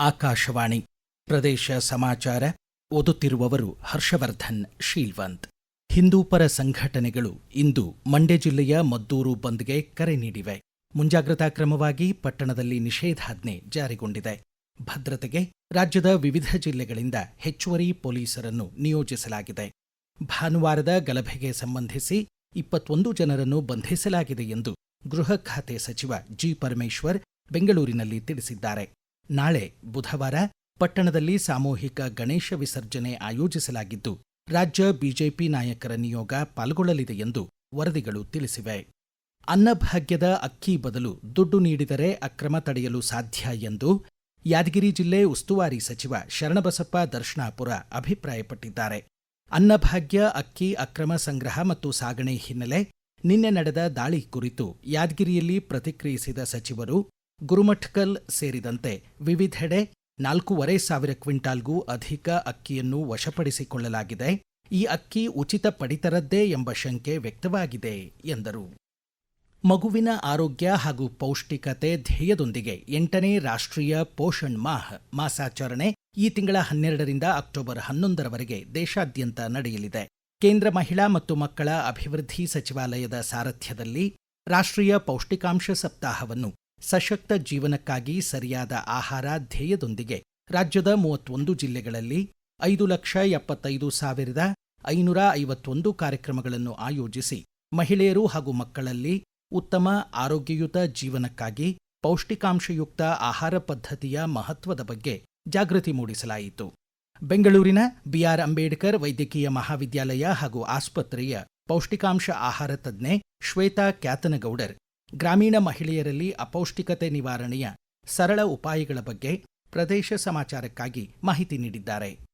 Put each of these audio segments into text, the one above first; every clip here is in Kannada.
ಆಕಾಶವಾಣಿ. ಪ್ರದೇಶ ಸಮಾಚಾರ. ಓದುತ್ತಿರುವವರು ಹರ್ಷವರ್ಧನ್, ಶೀಲ್ವಂತ್. ಹಿಂದೂಪರ ಸಂಘಟನೆಗಳು ಇಂದು ಮಂಡ್ಯ ಜಿಲ್ಲೆಯ ಮದ್ದೂರು ಬಂದ್ಗೆ ಕರೆ ನೀಡಿವೆ. ಮುಂಜಾಗ್ರತಾ ಕ್ರಮವಾಗಿ ಪಟ್ಟಣದಲ್ಲಿ ನಿಷೇಧಾಜ್ಞೆ ಜಾರಿಗೊಂಡಿದೆ. ಭದ್ರತೆಗೆ ರಾಜ್ಯದ ವಿವಿಧ ಜಿಲ್ಲೆಗಳಿಂದ ಹೆಚ್ಚುವರಿ ಪೊಲೀಸರನ್ನು ನಿಯೋಜಿಸಲಾಗಿದೆ. ಭಾನುವಾರದ ಗಲಭೆಗೆ ಸಂಬಂಧಿಸಿ ಇಪ್ಪತ್ತೊಂದು ಜನರನ್ನು ಬಂಧಿಸಲಾಗಿದೆ ಎಂದು ಗೃಹ ಖಾತೆ ಸಚಿವ ಜಿ ಪರಮೇಶ್ವರ್ ಬೆಂಗಳೂರಿನಲ್ಲಿ ತಿಳಿಸಿದ್ದಾರೆ. ನಾಳೆ ಬುಧವಾರ ಪಟ್ಟಣದಲ್ಲಿ ಸಾಮೂಹಿಕ ಗಣೇಶ ವಿಸರ್ಜನೆ ಆಯೋಜಿಸಲಾಗಿದ್ದು, ರಾಜ್ಯ ಬಿಜೆಪಿ ನಾಯಕರ ನಿಯೋಗ ಪಾಲ್ಗೊಳ್ಳಲಿದೆ ಎಂದು ವರದಿಗಳು ತಿಳಿಸಿವೆ. ಅನ್ನಭಾಗ್ಯದ ಅಕ್ಕಿ ಬದಲು ದುಡ್ಡು ನೀಡಿದರೆ ಅಕ್ರಮ ತಡೆಯಲು ಸಾಧ್ಯ ಎಂದು ಯಾದಗಿರಿ ಜಿಲ್ಲೆ ಉಸ್ತುವಾರಿ ಸಚಿವ ಶರಣಬಸಪ್ಪ ದರ್ಶನಾಪುರ ಅಭಿಪ್ರಾಯಪಟ್ಟಿದ್ದಾರೆ. ಅನ್ನಭಾಗ್ಯ, ಅಕ್ಕಿ, ಅಕ್ರಮ ಸಂಗ್ರಹ ಮತ್ತು ಸಾಗಣೆ ಹಿನ್ನೆಲೆ ನಿನ್ನೆ ನಡೆದ ದಾಳಿ ಕುರಿತು ಯಾದಗಿರಿಯಲ್ಲಿ ಪ್ರತಿಕ್ರಿಯಿಸಿದ ಸಚಿವರು ಗುರುಮಠಕಲ್ ಸೇರಿದಂತೆ ವಿವಿಧೆಡೆ ನಾಲ್ಕೂವರೆ ಸಾವಿರ ಕ್ವಿಂಟಾಲ್ಗೂ ಅಧಿಕ ಅಕ್ಕಿಯನ್ನು ವಶಪಡಿಸಿಕೊಳ್ಳಲಾಗಿದೆ. ಈ ಅಕ್ಕಿ ಉಚಿತ ಪಡಿತರದ್ದೇ ಎಂಬ ಶಂಕೆ ವ್ಯಕ್ತವಾಗಿದೆ, ಎಂದರು. ಮಗುವಿನ ಆರೋಗ್ಯ ಹಾಗೂ ಪೌಷ್ಟಿಕತೆ ಧ್ಯೇಯದೊಂದಿಗೆ ಎಂಟನೇ ರಾಷ್ಟ್ರೀಯ ಪೋಷಣ್ ಮಾಹ್ ಮಾಸಾಚರಣೆ ಈ ತಿಂಗಳ ಹನ್ನೆರಡರಿಂದ ಅಕ್ಟೋಬರ್ ಹನ್ನೊಂದರವರೆಗೆ ದೇಶಾದ್ಯಂತ ನಡೆಯಲಿದೆ. ಕೇಂದ್ರ ಮಹಿಳಾ ಮತ್ತು ಮಕ್ಕಳ ಅಭಿವೃದ್ಧಿ ಸಚಿವಾಲಯದ ಸಾರಥ್ಯದಲ್ಲಿ ರಾಷ್ಟ್ರೀಯ ಪೌಷ್ಟಿಕಾಂಶ ಸಪ್ತಾಹವನ್ನು ಸಶಕ್ತ ಜೀವನಕ್ಕಾಗಿ ಸರಿಯಾದ ಆಹಾರ ಧ್ಯೇಯದೊಂದಿಗೆ ರಾಜ್ಯದ ಮೂವತ್ತೊಂದು ಜಿಲ್ಲೆಗಳಲ್ಲಿ ಐದು ಲಕ್ಷ ಎಪ್ಪತ್ತೈದು ಸಾವಿರದ ಐನೂರ ಐವತ್ತೊಂದು ಕಾರ್ಯಕ್ರಮಗಳನ್ನು ಆಯೋಜಿಸಿ ಮಹಿಳೆಯರು ಹಾಗೂ ಮಕ್ಕಳಲ್ಲಿ ಉತ್ತಮ ಆರೋಗ್ಯಯುತ ಜೀವನಕ್ಕಾಗಿ ಪೌಷ್ಟಿಕಾಂಶಯುಕ್ತ ಆಹಾರ ಪದ್ಧತಿಯ ಮಹತ್ವದ ಬಗ್ಗೆ ಜಾಗೃತಿ ಮೂಡಿಸಲಾಯಿತು. ಬೆಂಗಳೂರಿನ ಬಿಆರ್ ಅಂಬೇಡ್ಕರ್ ವೈದ್ಯಕೀಯ ಮಹಾವಿದ್ಯಾಲಯ ಹಾಗೂ ಆಸ್ಪತ್ರೆಯ ಪೌಷ್ಟಿಕಾಂಶ ಆಹಾರ ತಜ್ಞೆ ಶ್ವೇತಾ ಕ್ಯಾತನಗೌಡರ್ ಗ್ರಾಮೀಣ ಮಹಿಳೆಯರಲ್ಲಿ ಅಪೌಷ್ಟಿಕತೆ ನಿವಾರಣೆಯ ಸರಳ ಉಪಾಯಗಳ ಬಗ್ಗೆ ಪ್ರದೇಶ ಸಮಾಚಾರಕ್ಕಾಗಿ ಮಾಹಿತಿ ನೀಡಿದ್ದಾರೆ.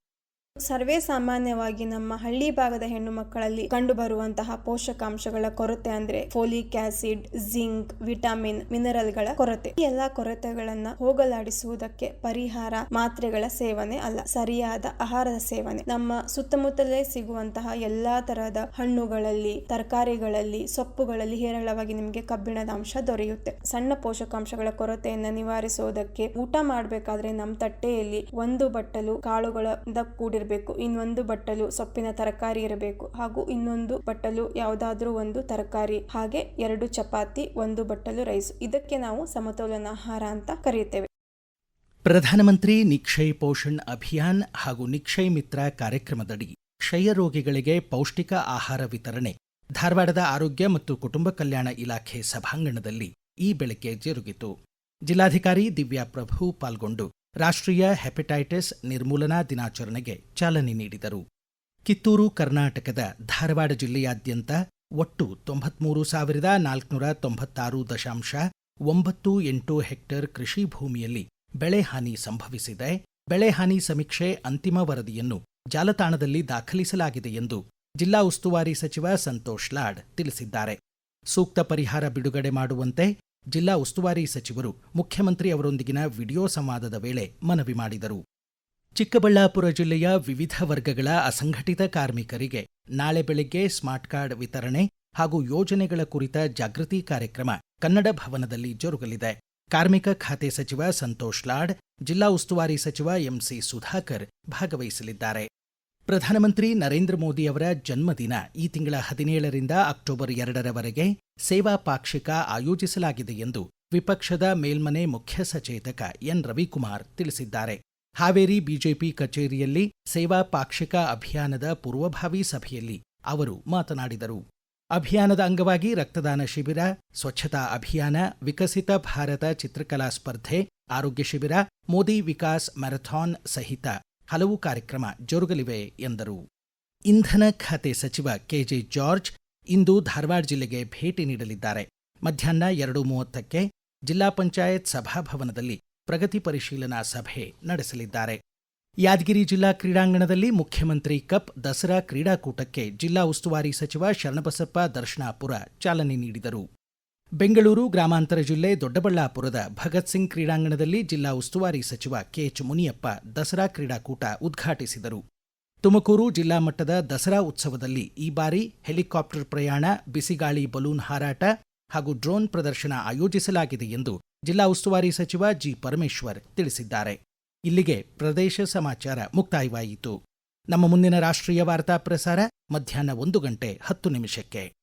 ಸರ್ವೇ ಸಾಮಾನ್ಯವಾಗಿ ನಮ್ಮ ಹಳ್ಳಿ ಭಾಗದ ಹೆಣ್ಣು ಮಕ್ಕಳಲ್ಲಿ ಕಂಡುಬರುವಂತಹ ಪೋಷಕಾಂಶಗಳ ಕೊರತೆ ಅಂದ್ರೆ ಫೋಲಿಕ್ ಆಸಿಡ್ ಜಿಂಕ್ ವಿಟಮಿನ್ ಮಿನರಲ್ಗಳ ಕೊರತೆ. ಈ ಎಲ್ಲಾ ಕೊರತೆಗಳನ್ನ ಹೋಗಲಾಡಿಸುವುದಕ್ಕೆ ಪರಿಹಾರ ಮಾತ್ರೆಗಳ ಸೇವನೆ ಅಲ್ಲ, ಸರಿಯಾದ ಆಹಾರದ ಸೇವನೆ. ನಮ್ಮ ಸುತ್ತಮುತ್ತಲೇ ಸಿಗುವಂತಹ ಎಲ್ಲಾ ತರಹದ ಹಣ್ಣುಗಳಲ್ಲಿ, ತರಕಾರಿಗಳಲ್ಲಿ, ಸೊಪ್ಪುಗಳಲ್ಲಿ ಹೇರಳವಾಗಿ ನಿಮಗೆ ಕಬ್ಬಿಣದ ಅಂಶ ದೊರೆಯುತ್ತೆ. ಸಣ್ಣ ಪೋಷಕಾಂಶಗಳ ಕೊರತೆಯನ್ನ ನಿವಾರಿಸುವುದಕ್ಕೆ ಊಟ ಮಾಡಬೇಕಾದ್ರೆ ನಮ್ಮ ತಟ್ಟೆಯಲ್ಲಿ ಒಂದು ಬಟ್ಟಲು ಕಾಳುಗಳಿಂದ ಕೂಡಿರಬೇಕು ಇನ್ನೊಂದು ಬಟ್ಟಲು ಸೊಪ್ಪಿನ ತರಕಾರಿ ಇರಬೇಕು. ಹಾಗೂ ಇನ್ನೊಂದು ಬಟ್ಟಲು ಯಾವುದಾದ್ರೂ ಒಂದು ತರಕಾರಿ. ಹಾಗೆ ಎರಡು ಚಪಾತಿ, ಒಂದು ಬಟ್ಟಲು ರೈಸ್. ಇದಕ್ಕೆ ನಾವು ಸಮತೋಲನ ಆಹಾರ ಅಂತ ಕರೆಯುತ್ತೇವೆ. ಪ್ರಧಾನಮಂತ್ರಿ ನಿಕ್ಷಯ್ ಪೋಷಣ್ ಅಭಿಯಾನ್ ಹಾಗೂ ನಿಕ್ಷಯ್ ಮಿತ್ರ ಕಾರ್ಯಕ್ರಮದಡಿ ಕ್ಷಯ ರೋಗಿಗಳಿಗೆ ಪೌಷ್ಟಿಕ ಆಹಾರ ವಿತರಣೆ, ಧಾರವಾಡದ ಆರೋಗ್ಯ ಮತ್ತು ಕುಟುಂಬ ಕಲ್ಯಾಣ ಇಲಾಖೆ ಸಭಾಂಗಣದಲ್ಲಿ ಈ ಬೆಳಗ್ಗೆ ಜರುಗಿತು. ಜಿಲ್ಲಾಧಿಕಾರಿ ದಿವ್ಯಾ ಪ್ರಭು ಪಾಲ್ಗೊಂಡು ರಾಷ್ಟ್ರೀಯ ಹೆಪಟೈಟಿಸ್ ನಿರ್ಮೂಲನಾ ದಿನಾಚರಣೆಗೆ ಚಾಲನೆ ನೀಡಿದರು. ಕಿತ್ತೂರು, ಕರ್ನಾಟಕದ ಧಾರವಾಡ ಜಿಲ್ಲೆಯಾದ್ಯಂತ ಒಟ್ಟು ತೊಂಬತ್ಮೂರು ಸಾವಿರದ ನಾಲ್ಕುನೂರ ತೊಂಬತ್ತಾರು ದಶಾಂಶ ಒಂಬತ್ತು ಎಂಟು ಹೆಕ್ಟೇರ್ ಕೃಷಿ ಭೂಮಿಯಲ್ಲಿ ಬೆಳೆ ಹಾನಿ ಸಂಭವಿಸಿದೆ. ಬೆಳೆ ಹಾನಿ ಸಮೀಕ್ಷೆ ಅಂತಿಮ ವರದಿಯನ್ನು ಜಾಲತಾಣದಲ್ಲಿ ದಾಖಲಿಸಲಾಗಿದೆ ಎಂದು ಜಿಲ್ಲಾ ಉಸ್ತುವಾರಿ ಸಚಿವ ಸಂತೋಷ್ ಲಾಡ್ ತಿಳಿಸಿದ್ದಾರೆ. ಸೂಕ್ತ ಪರಿಹಾರ ಬಿಡುಗಡೆ ಮಾಡುವಂತೆ ಜಿಲ್ಲಾ ಉಸ್ತುವಾರಿ ಸಚಿವರು ಮುಖ್ಯಮಂತ್ರಿ ಅವರೊಂದಿಗಿನ ವಿಡಿಯೋ ಸಂವಾದದ ವೇಳೆ ಮನವಿ ಮಾಡಿದರು. ಚಿಕ್ಕಬಳ್ಳಾಪುರ ಜಿಲ್ಲೆಯ ವಿವಿಧ ವರ್ಗಗಳ ಅಸಂಘಟಿತ ಕಾರ್ಮಿಕರಿಗೆ ನಾಳೆ ಬೆಳಗ್ಗೆ ಸ್ಮಾರ್ಟ್ ಕಾರ್ಡ್ ವಿತರಣೆ ಹಾಗೂ ಯೋಜನೆಗಳ ಕುರಿತ ಜಾಗೃತಿ ಕಾರ್ಯಕ್ರಮ ಕನ್ನಡ ಭವನದಲ್ಲಿ ಜರುಗಲಿದೆ. ಕಾರ್ಮಿಕ ಖಾತೆ ಸಚಿವ ಸಂತೋಷ್ ಲಾಡ್, ಜಿಲ್ಲಾ ಉಸ್ತುವಾರಿ ಸಚಿವ ಎಂಸಿ ಸುಧಾಕರ್ ಭಾಗವಹಿಸಲಿದ್ದಾರೆ. ಪ್ರಧಾನಮಂತ್ರಿ ನರೇಂದ್ರ ಮೋದಿ ಅವರ ಜನ್ಮದಿನ ಈ ತಿಂಗಳ ಹದಿನೇಳರಿಂದ ಅಕ್ಟೋಬರ್ ಎರಡರವರೆಗೆ ಸೇವಾ ಪಾಕ್ಷಿಕ ಆಯೋಜಿಸಲಾಗಿದೆ ಎಂದು ವಿಪಕ್ಷದ ಮೇಲ್ಮನೆ ಮುಖ್ಯ ಸಚೇತಕ ಎನ್. ರವಿಕುಮಾರ್ ತಿಳಿಸಿದ್ದಾರೆ. ಹಾವೇರಿ ಬಿಜೆಪಿ ಕಚೇರಿಯಲ್ಲಿ ಸೇವಾ ಪಾಕ್ಷಿಕ ಅಭಿಯಾನದ ಪೂರ್ವಭಾವಿ ಸಭೆಯಲ್ಲಿ ಅವರು ಮಾತನಾಡಿದರು. ಅಭಿಯಾನದ ಅಂಗವಾಗಿ ರಕ್ತದಾನ ಶಿಬಿರ, ಸ್ವಚ್ಛತಾ ಅಭಿಯಾನ, ವಿಕಸಿತ ಭಾರತ ಚಿತ್ರಕಲಾ ಸ್ಪರ್ಧೆ, ಆರೋಗ್ಯ ಶಿಬಿರ, ಮೋದಿ ವಿಕಾಸ್ ಮ್ಯಾರಥಾನ್ ಸಹಿತ ಹಲವು ಕಾರ್ಯಕ್ರಮ ಜರುಗಲಿವೆ ಎಂದರು. ಇಂಧನ ಖಾತೆ ಸಚಿವ ಕೆಜೆ ಜಾರ್ಜ್ ಇಂದು ಧಾರವಾಡ ಜಿಲ್ಲೆಗೆ ಭೇಟಿ ನೀಡಲಿದ್ದಾರೆ. ಮಧ್ಯಾಹ್ನ ಎರಡು ಮೂವತ್ತಕ್ಕೆ ಜಿಲ್ಲಾ ಪಂಚಾಯತ್ ಸಭಾಭವನದಲ್ಲಿ ಪ್ರಗತಿ ಪರಿಶೀಲನಾ ಸಭೆ ನಡೆಸಲಿದ್ದಾರೆ. ಯಾದಗಿರಿ ಜಿಲ್ಲಾ ಕ್ರೀಡಾಂಗಣದಲ್ಲಿ ಮುಖ್ಯಮಂತ್ರಿ ಕಪ್ ದಸರಾ ಕ್ರೀಡಾಕೂಟಕ್ಕೆ ಜಿಲ್ಲಾ ಉಸ್ತುವಾರಿ ಸಚಿವ ಶರಣಬಸಪ್ಪ ದರ್ಶನಾಪುರ ಚಾಲನೆ ನೀಡಿದರು. ಬೆಂಗಳೂರು ಗ್ರಾಮಾಂತರ ಜಿಲ್ಲೆ ದೊಡ್ಡಬಳ್ಳಾಪುರದ ಭಗತ್ ಸಿಂಗ್ ಕ್ರೀಡಾಂಗಣದಲ್ಲಿ ಜಿಲ್ಲಾ ಉಸ್ತುವಾರಿ ಸಚಿವ ಕೆಎಚ್ ಮುನಿಯಪ್ಪ ದಸರಾ ಕ್ರೀಡಾಕೂಟ ಉದ್ಘಾಟಿಸಿದರು. ತುಮಕೂರು ಜಿಲ್ಲಾ ಮಟ್ಟದ ದಸರಾ ಉತ್ಸವದಲ್ಲಿ ಈ ಬಾರಿ ಹೆಲಿಕಾಪ್ಟರ್ ಪ್ರಯಾಣ, ಬಿಸಿಗಾಳಿ ಬಲೂನ್ ಹಾರಾಟ ಹಾಗೂ ಡ್ರೋನ್ ಪ್ರದರ್ಶನ ಆಯೋಜಿಸಲಾಗಿದೆ ಎಂದು ಜಿಲ್ಲಾ ಉಸ್ತುವಾರಿ ಸಚಿವ ಜಿ ಪರಮೇಶ್ವರ್ ತಿಳಿಸಿದ್ದಾರೆ. ಇಲ್ಲಿಗೆ ಪ್ರದೇಶ ಸಮಾಚಾರ ಮುಕ್ತಾಯವಾಯಿತು. ನಮ್ಮ ಮುಂದಿನ ರಾಷ್ಟ್ರೀಯ ವಾರ್ತಾ ಪ್ರಸಾರ ಮಧ್ಯಾಹ್ನ ಒಂದು ಗಂಟೆ ಹತ್ತು ನಿಮಿಷಕ್ಕೆ.